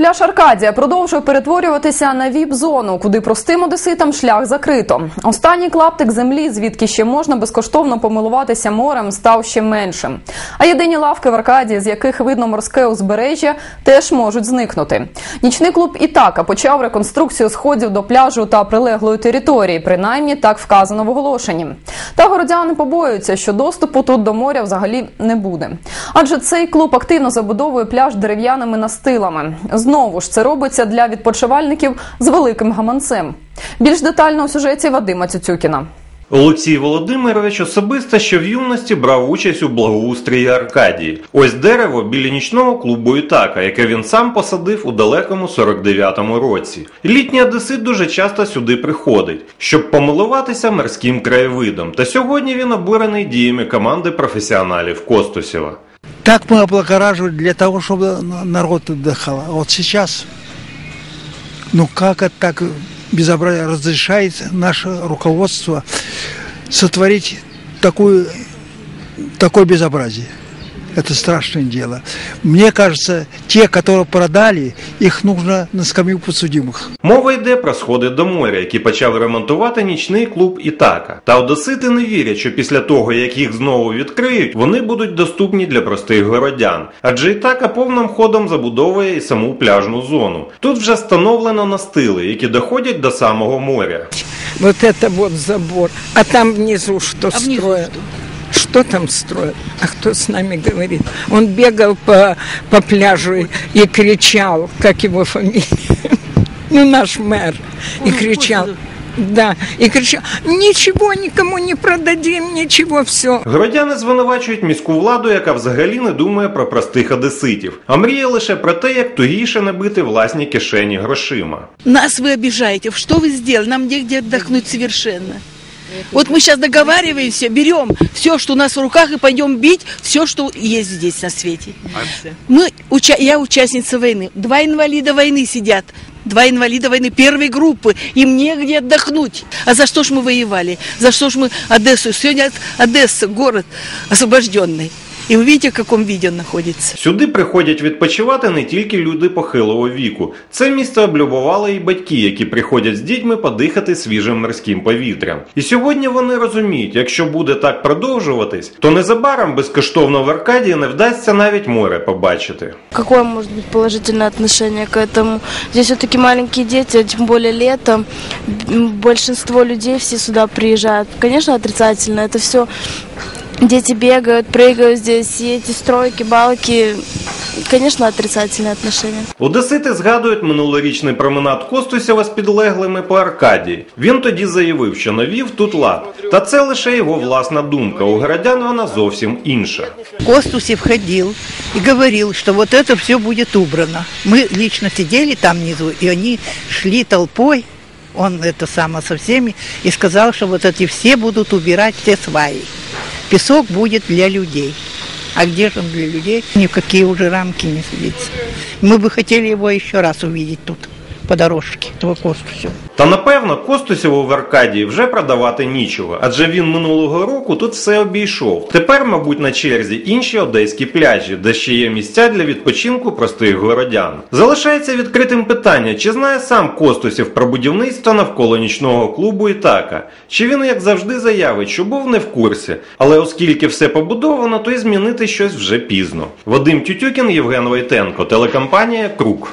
Пляж Аркадія продовжує перетворюватися на віп-зону, куди простим одеситам шлях закрито. Останній клаптик землі, звідки ще можна безкоштовно помилуватися морем, став ще меншим. А єдині лавки в Аркадії, з яких видно морське узбережжя, теж можуть зникнути. Нічний клуб Ітака почав реконструкцію сходів до пляжу та прилеглої території. Принаймні так вказано в оголошенні. Та городяни побоюються, що доступу тут до моря взагалі не буде. Адже цей клуб активно забудовує пляж дерев'яними настилами. Знову ж це робиться для відпочивальників з великим гаманцем. Більш детально у сюжеті Вадима Цюцюкіна. Олексій Володимирович особисто ще в юності брав участь у благоустрії Аркадії. Ось дерево біля нічного клубу Ітака, яке він сам посадив у далекому 49-му році. Літній одесит дуже часто сюди приходить, щоб помилуватися морським краєвидом. Та сьогодні він обурений діями команди професіоналів Костусєва. Так мы облагораживали для того, чтобы народ отдыхал. А вот сейчас, ну как это так безобразие разрешает наше руководство сотворить такую, такое безобразие? Это страшное дело. Мне кажется, те, которые продали, их нужно на скамью подсудимых. Мова йде про сходи до моря, які почав ремонтувати нічний клуб Ітака. Та одесити не вірять, що після того, як їх знову відкриють, вони будуть доступні для простих городян. Адже Ітака повним ходом забудовує і саму пляжну зону. Тут вже встановлено настили, які доходять до самого моря. Вот это вот забор. А там внизу что А внизу строят? Что там строят? А кто с нами говорит? Он бегал по, по пляжу и, и кричал, как его фамилия? Ну, наш мэр. И кричал. Да, и кричал, ничего никому не продадим, ничего, все. Городяни звинувачують міську владу, яка взагалі не думає про простих одеситів, а мріє лише про те, як тугіше набити власні кишені грошима. Нас вы обижаете. Что вы сделали? Нам негде отдохнуть совершенно. Вот мы сейчас договариваемся, берем все, что у нас в руках, и пойдем бить все, что есть здесь на свете. Мы, уча- я участница войны. Два инвалида войны сидят. Два инвалида войны первой группы. Им негде отдохнуть. А за что ж мы воевали? За что ж мы Одессу? Сегодня Одесса, город освобожденный. И вы видите, в каком виде он находится. Сюди приходять відпочивати не тільки люди похилого віку. Це місце облюбували і батьки, які приходять з дітьми подихати свіжим морським повітрям. І сьогодні вони розуміють, якщо буде так продовжуватись, то незабаром безкоштовно в Аркадії не вдасться навіть море побачити. Какое может быть положительное отношение к этому? Здесь все-таки маленькие дети, а тем более летом. М, Большинство людей все сюда приезжают. Конечно, отрицательно. Это все дети бегают, прыгают здесь, и эти стройки, балки. Конечно, отрицательное отношение. Одесити згадують минулорічний променад Костусєва з підлеглими по Аркадії. Він тоді заявив, що навів тут лад. Та це лише його власна думка. У городян вона зовсім інша. Костусев ходил и говорил, что вот это все будет убрано. Мы лично сидели там внизу, и они шли толпой, он это само со всеми, и сказал, что вот эти все будут убирать все сваи. Песок будет для людей. А где же он для людей? Ни в какие уже рамки не садится. Мы бы хотели его еще раз увидеть тут, по дорожке, этого Костусева. Та напевно Костусєву в Аркадії вже продавати нічого, адже він минулого року тут все обійшов. Тепер, мабуть, на черзі інші одеські пляжі, де ще є місця для відпочинку простих городян. Залишається відкритим питання, чи знає сам Костусєв про будівництво навколо нічного клубу Ітака, чи він, як завжди, заявить, що був не в курсі, але оскільки все побудовано, то й змінити щось вже пізно. Вадим Тютюкін, Євген Войтенко, телекомпанія Крук.